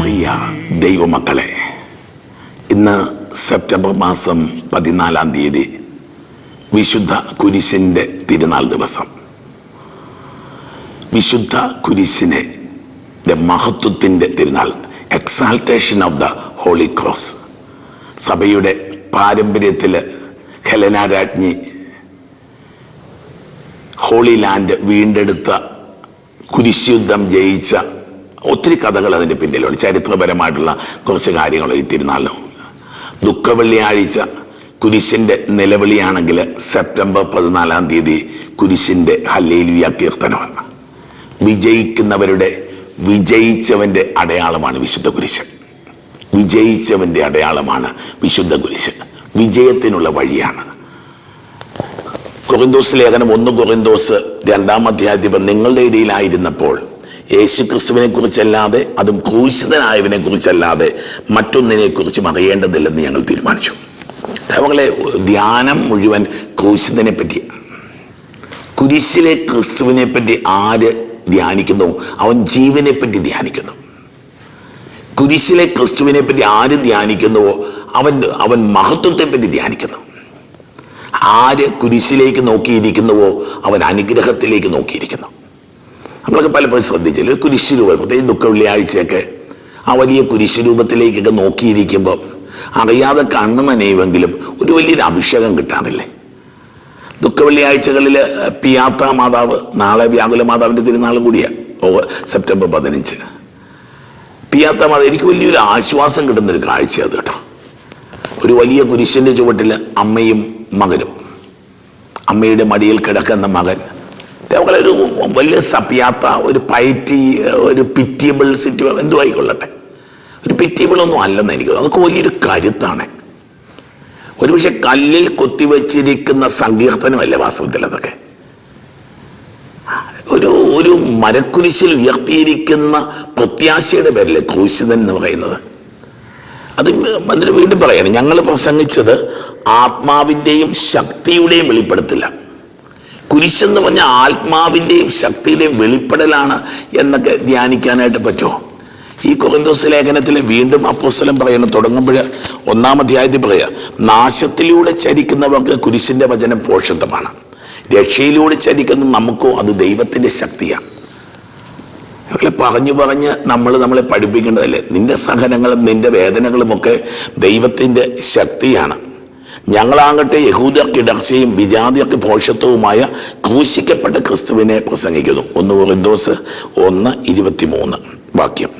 പ്രിയ ദൈവമക്കളെ ഇന്ന് സെപ്റ്റംബർ മാസം പതിനാലാം തീയതി വിശുദ്ധ കുരിശിന്റെ തിരുനാൾ ദിവസം. വിശുദ്ധ കുരിശിനെ മഹത്വത്തിന്റെ തിരുനാൾ exaltation of the holy cross സഭയുടെ പാരമ്പര്യത്തിൽ ഹെലന രാജ്ഞി ഹോളി ലാൻഡ് വീണ്ടെടുത്ത കുരിശുദ്ധം ജയിച്ച ഒത്തിരി കഥകൾ അതിന്റെ പിന്നിലുണ്ട്. ചരിത്രപരമായിട്ടുള്ള കുറച്ച് കാര്യങ്ങൾ ഈ ദുഃഖ വെള്ളിയാഴ്ച കുരിശിന്റെ നിലവിളിയാണെങ്കിൽ സെപ്റ്റംബർ പതിനാലാം തീയതി കുരിശിന്റെ ഹല്ലേലുയ കീർത്തനമാണ്. വിജയിക്കുന്നവരുടെ വിജയിച്ചവന്റെ അടയാളമാണ് വിശുദ്ധ കുരിശ്. വിജയിച്ചവന്റെ അടയാളമാണ് വിശുദ്ധ കുരിശ്. വിജയത്തിനുള്ള വഴിയാണ്. കൊറിന്തോസ് ലേഖനം ഒന്ന് കൊറിന്തോസ് രണ്ടാം അധ്യായത്തിൽ നിങ്ങളുടെ ഇടയിലായിരുന്നപ്പോൾ യേശു ക്രിസ്തുവിനെ കുറിച്ചല്ലാതെ അതും ക്രൂശിതനായവനെ കുറിച്ചല്ലാതെ മറ്റൊന്നിനെ കുറിച്ചും അറിയേണ്ടതില്ലെന്ന് ഞങ്ങൾ തീരുമാനിച്ചു. ദൈവങ്ങളെ ധ്യാനം മുഴുവൻ ക്രൂശിതനെ പറ്റി കുരിശിലെ ക്രിസ്തുവിനെ പറ്റി ആര് ധ്യാനിക്കുന്നു? അവൻ ജീവനെ പറ്റി ധ്യാനിക്കുന്നു. കുരിശിലെ ക്രിസ്തുവിനെ പറ്റി ആര് ധ്യാനിക്കുന്നുവോ അവൻ അവൻ മഹത്വത്തെ പറ്റി ധ്യാനിക്കുന്നു. ആര് കുരിശിലേക്ക് നോക്കിയിരിക്കുന്നുവോ അവൻ അനുഗ്രഹത്തിലേക്ക് നോക്കിയിരിക്കുന്നു. നമ്മളൊക്കെ പലപ്പോഴും ശ്രദ്ധിച്ചില്ല? ഒരു കുരിശ് രൂപം പ്രത്യേകിച്ച് ദുഃഖ വെള്ളിയാഴ്ചയൊക്കെ ആ വലിയ കുരിശ് രൂപത്തിലേക്കൊക്കെ നോക്കിയിരിക്കുമ്പോൾ അറിയാതെ കണ്ണു ഒരു വലിയൊരു അഭിഷേകം കിട്ടാറില്ലേ? ദുഃഖ വെള്ളിയാഴ്ചകളിൽ പിയാത്ത മാതാവ് നാളെ വ്യാകുല മാതാവിന്റെ തിരുനാളും കൂടിയാണ് സെപ്റ്റംബർ പതിനഞ്ച്. പിയാത്ത മാതാവ് എനിക്ക് വലിയൊരു ആശ്വാസം കിട്ടുന്നൊരു കാഴ്ച അത് കേട്ടോ. ഒരു വലിയ കുരിശിന്റെ ചുവട്ടിൽ അമ്മയും മകനും. അമ്മയുടെ മടിയിൽ കിടക്കുന്ന മകൻ. ഒരു വലിയ സപ്യാത്ത ഒരു പൈറ്റി ഒരു പിറ്റിയബിൾ സിറ്റി എന്തു ആയിക്കൊള്ളട്ടെ ഒരു പിറ്റിയബിൾ ഒന്നും അല്ലെന്ന് എനിക്ക്. അതൊക്കെ വലിയൊരു കരുത്താണ്. ഒരുപക്ഷെ കല്ലിൽ കൊത്തിവെച്ചിരിക്കുന്ന സങ്കീർത്തനമല്ലേ വാസ്തവത്തിൽ അതൊക്കെ? ഒരു ഒരു മരക്കുരിശിൽ ഉയർത്തിയിരിക്കുന്ന പ്രത്യാശയുടെ പേരിലെ ക്രൂശിതൻ എന്ന് പറയുന്നത്? അത് മന്ത്രി വീണ്ടും പറയാണ് ഞങ്ങൾ പ്രസംഗിച്ചത് ആത്മാവിന്റെയും ശക്തിയുടെയും വെളിപ്പെടുത്തില്ല കുരിശെന്ന് പറഞ്ഞ ആത്മാവിന്റെയും ശക്തിയുടെയും വെളിപ്പെടലാണ് എന്നൊക്കെ ധ്യാനിക്കാനായിട്ട് പറ്റുമോ? ഈ കൊറിന്തോസ് ലേഖനത്തിൽ വീണ്ടും അപ്പോസ്തലൻ പറയണം തുടങ്ങുമ്പോൾ ഒന്നാം അധ്യായത്തിൽ പറയുക നാശത്തിലൂടെ ചരിക്കുന്നവർക്ക് കുരിശിന്റെ വചനം പോഷത്വമാണ് രക്ഷയിലൂടെ ചരിക്കുന്ന നമുക്കോ അത് ദൈവത്തിന്റെ ശക്തിയാണ്. അങ്ങനെ പറഞ്ഞു പറഞ്ഞ് നമ്മൾ നമ്മളെ പഠിപ്പിക്കേണ്ടതല്ലേ? നിന്റെ സഹനങ്ങളും നിന്റെ വേദനകളും ഒക്കെ ദൈവത്തിന്റെ ശക്തിയാണ്. ഞങ്ങളാകട്ടെ യഹൂദർക്ക് ഇടർച്ചയും വിജാതിയർക്ക് ഭോഷത്വവുമായ ക്രൂശിക്കപ്പെട്ട ക്രിസ്തുവിനെ പ്രസംഗിക്കുന്നു. ഒന്ന് കൊറിന്തോസ് ഒന്ന് ഇരുപത്തിമൂന്ന്. വാക്യം.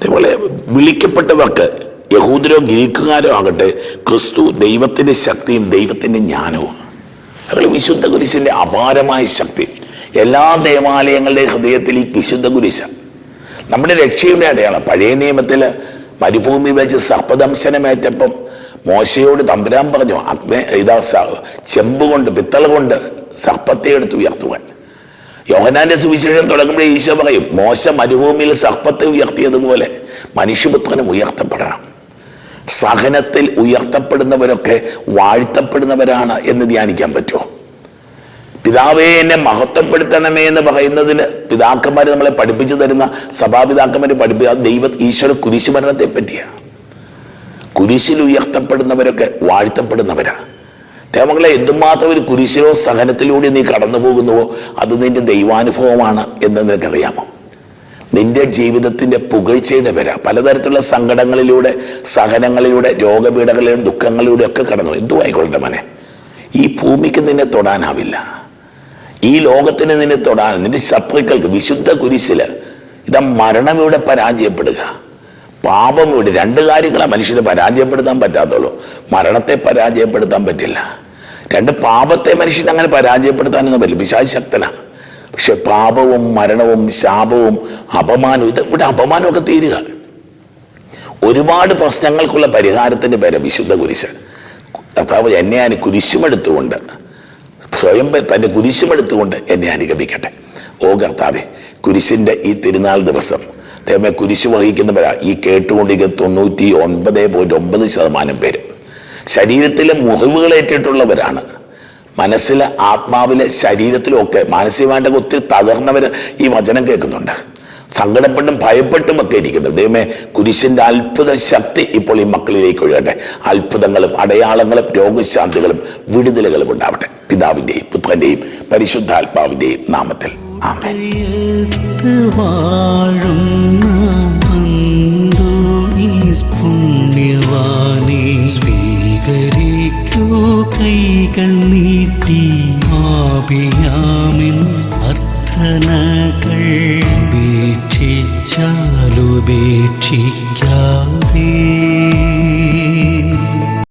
അതേപോലെ വിളിക്കപ്പെട്ടവർക്ക് യഹൂദരോ ഗ്രീക്കുകാരോ ആകട്ടെ ക്രിസ്തു ദൈവത്തിന്റെ ശക്തിയും ദൈവത്തിന്റെ ജ്ഞാനവും. അതുപോലെ വിശുദ്ധ കുരിശിന്റെ അപാരമായ ശക്തി. എല്ലാ ദേവാലയങ്ങളുടെയും ഹൃദയത്തിൽ ഈ വിശുദ്ധ കുരിശ. നമ്മുടെ രക്ഷയുടെ അടയാളം. പഴയ നിയമത്തിൽ മരുഭൂമി വെച്ച് സർപ്പദംശനമേറ്റപ്പം മോശയോട് തമ്പുരാൻ പറഞ്ഞു അഗ്നി ഇതാ ചെമ്പ് കൊണ്ട് പിത്തള കൊണ്ട് സർപ്പത്തെ എടുത്ത് ഉയർത്തുവാൻ. യോഹനാന്റെ സുവിശേഷം തുടങ്ങുമ്പോൾ ഈശോ പറയും മോശ മരുഭൂമിയിൽ സർപ്പത്തെ ഉയർത്തിയതുപോലെ മനുഷ്യപുത്രനും ഉയർത്തപ്പെടണം. സഹനത്തിൽ ഉയർത്തപ്പെടുന്നവരൊക്കെ വാഴ്ത്തപ്പെടുന്നവരാണ് എന്ന് ധ്യാനിക്കാൻ പറ്റുമോ? പിതാവേ എന്നെ മഹത്വപ്പെടുത്തണമേ എന്ന് പറയുന്നതിന് പിതാക്കന്മാർ നമ്മളെ പഠിപ്പിച്ചു തരുന്ന സഭാപിതാക്കന്മാർ പഠിപ്പിക്കുക ദൈവ ഈശ്വര കുരിശുമരണത്തെ പറ്റിയാണ്. കുരിശിൽ ഉയർത്തപ്പെടുന്നവരൊക്കെ വാഴ്ത്തപ്പെടുന്നവരാണ് ദേവങ്ങളെ എന്തുമാത്രം ഒരു കുരിശിലോ സഹനത്തിലൂടെ നീ കടന്നു പോകുന്നുവോ അത് നിന്റെ ദൈവാനുഭവമാണ് എന്ന് നിനക്കറിയാമോ? നിന്റെ ജീവിതത്തിന്റെ പുകഴ്ചയുടെ പേര പലതരത്തിലുള്ള സങ്കടങ്ങളിലൂടെ സഹനങ്ങളിലൂടെ രോഗപീഠകളിലൂടെ ദുഃഖങ്ങളിലൂടെ ഒക്കെ കടന്നു. എന്തു ആയിക്കൊള്ളട്ടെ മനെ? ഈ ഭൂമിക്ക് നിന്നെ തൊടാനാവില്ല. ഈ ലോകത്തിന് നിന്നെ തൊടാൻ നിന്റെ ശത്രുക്കൾക്ക് വിശുദ്ധ കുരിശിൽ ഇതാ മരണം ഇവിടെ പരാജയപ്പെടുക. പാപം ഇവിടെ രണ്ട് കാര്യങ്ങളെ മനുഷ്യനെ പരാജയപ്പെടുത്താൻ പറ്റാത്തുള്ളൂ. മരണത്തെ പരാജയപ്പെടുത്താൻ പറ്റില്ല. രണ്ട് പാപത്തെ മനുഷ്യനെ അങ്ങനെ പരാജയപ്പെടുത്താനൊന്നും പറ്റില്ല. പിശാച് ശക്തനാണ് പക്ഷെ പാപവും മരണവും ശാപവും അപമാനവും ഇത് ഇവിടെ അപമാനമൊക്കെ തീരുക. ഒരുപാട് പ്രശ്നങ്ങൾക്കുള്ള പരിഹാരത്തിന്റെ പേര് വിശുദ്ധ കുരിശ്. കർത്താവ് എന്നെ അനു കുരിശുമെടുത്തുകൊണ്ട് സ്വയം തന്റെ കുരിശുമെടുത്തുകൊണ്ട് എന്നെ അനുഗമിക്കട്ടെ. ഓ കർത്താവെ കുരിശിന്റെ ഈ തിരുനാൾ ദിവസം ദൈവമേ കുരിശ് വഹിക്കുന്നവരാ. ഈ കേട്ടുകൊണ്ടിരിക്കുന്ന തൊണ്ണൂറ്റി ഒൻപത് പോയിന്റ് ഒമ്പത് ശതമാനം പേര്. ശരീരത്തിലെ മുറിവുകളേറ്റിട്ടുള്ളവരാണ് മനസ്സിലെ ആത്മാവിലെ ശരീരത്തിലൊക്കെ മാനസികമായിട്ടൊക്കെ ഒത്തിരി തകർന്നവർ ഈ വചനം കേൾക്കുന്നുണ്ട്. സങ്കടപ്പെട്ടും ഭയപ്പെട്ടും ഒക്കെ ഇരിക്കുന്നത്. ദൈവമേ കുരിശിന്റെ അത്ഭുത ശക്തി ഇപ്പോൾ ഈ മക്കളിലേക്ക് ഒഴുകട്ടെ. അത്ഭുതങ്ങളും അടയാളങ്ങളും രോഗശാന്തികളും വിടുതലുകളും ഉണ്ടാവട്ടെ. പിതാവിന്റെയും പുത്രന്റെയും പരിശുദ്ധാത്മാവിന്റെയും നാമത്തിൽ. ആമേൻ. നീട്ടി ആപിയാമിൻ അർത്ഥനകൾ ഉപേക്ഷിച്ചാലുപേക്ഷിക്കാം